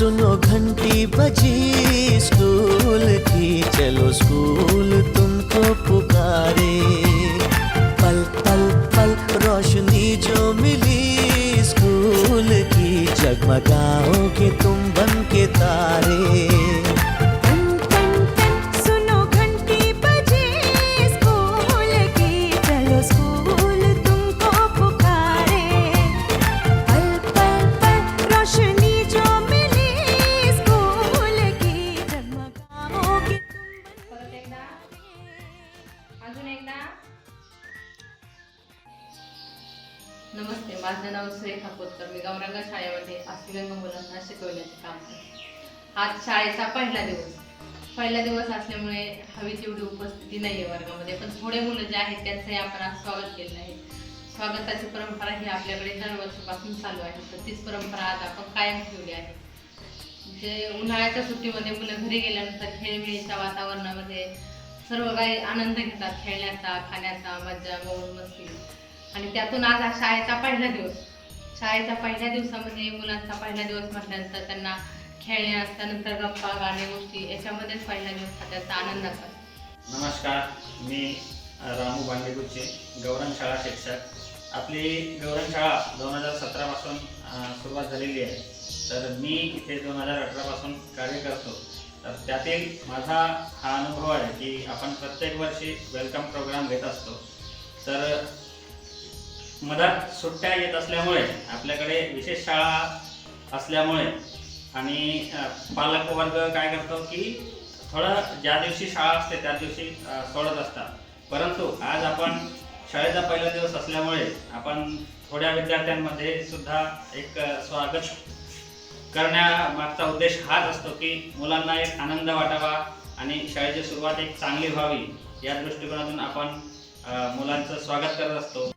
सुनो घंटी बजी स्कूल की चलो स्कूल तुमको पुकारे। पल पल पल रोशनी जो मिली स्कूल की जगमगाओगे तुम नमस्ते माझं नाव सुरेखा कोतकर. मी गौरंग शाळेमध्ये अस्थिव्यंग मुलांना शिकवण्याचे काम करते. आज शाळेचा पहिला दिवस. पहिला दिवस असल्यामुळे हवी तेवढी उपस्थिती नाही आहे वर्गामध्ये पण थोडे मुलं जे आहेत त्यांचंही आपण आज स्वागत केलेलं आहे. स्वागताची परंपरा ही आपल्याकडे दरवर्षीपासून चालू आहे तर तीच परंपरा आज आपण कायम ठेवली आहे. जे उन्हाळ्याच्या सुट्टीमध्ये मुलं घरी गेल्यानंतर खेळमिळीच्या वातावरणामध्ये सर्व काही आनंद घेतात खेळण्याचा खाण्याचा मज्जा मौज मस्ती. आणि त्यातून आज हा शाळेचा पहिला दिवस. शाळेचा पहिल्या दिवसामध्ये मुलांचा पहिला दिवस म्हटल्यानंतर त्यांना खेळणे असल्यानंतर गप्पा गाणे गोष्टी याच्यामध्येच पहिला दिवस हा त्याचा आनंदाचा. असतो. नमस्कार मी रामू बांडेगुच्चे गौरण शाळा शिक्षक. आपली गौरण शाळा दोन हजार सतरापासून सुरुवात झालेली आहे. तर मी इथे दोन हजार अठरापासून कार्य करतो. तर त्यातील माझा हा अनुभव आहे की आपण प्रत्येक वर्षी वेलकम प्रोग्राम घेत असतो. तर मधात सुट्ट्या येत असल्यामुळे आपल्याकडे विशेष शाळा असल्यामुळे आणि अ, पालक वर्ग काय करतो की थोडं ज्या दिवशी शाळा असते त्या दिवशी सोडत असतात. परंतु आज आपण शाळेचा पहिला दिवस असल्यामुळे आपण थोड्या विद्यार्थ्यांमध्ये सुद्धा एक स्वागत करण्यामागचा उद्देश हाच असतो की मुलांना एक आनंद वाटावा आणि शाळेची सुरुवात एक चांगली व्हावी या दृष्टिकोनातून आपण मुलांचं स्वागत करत असतो.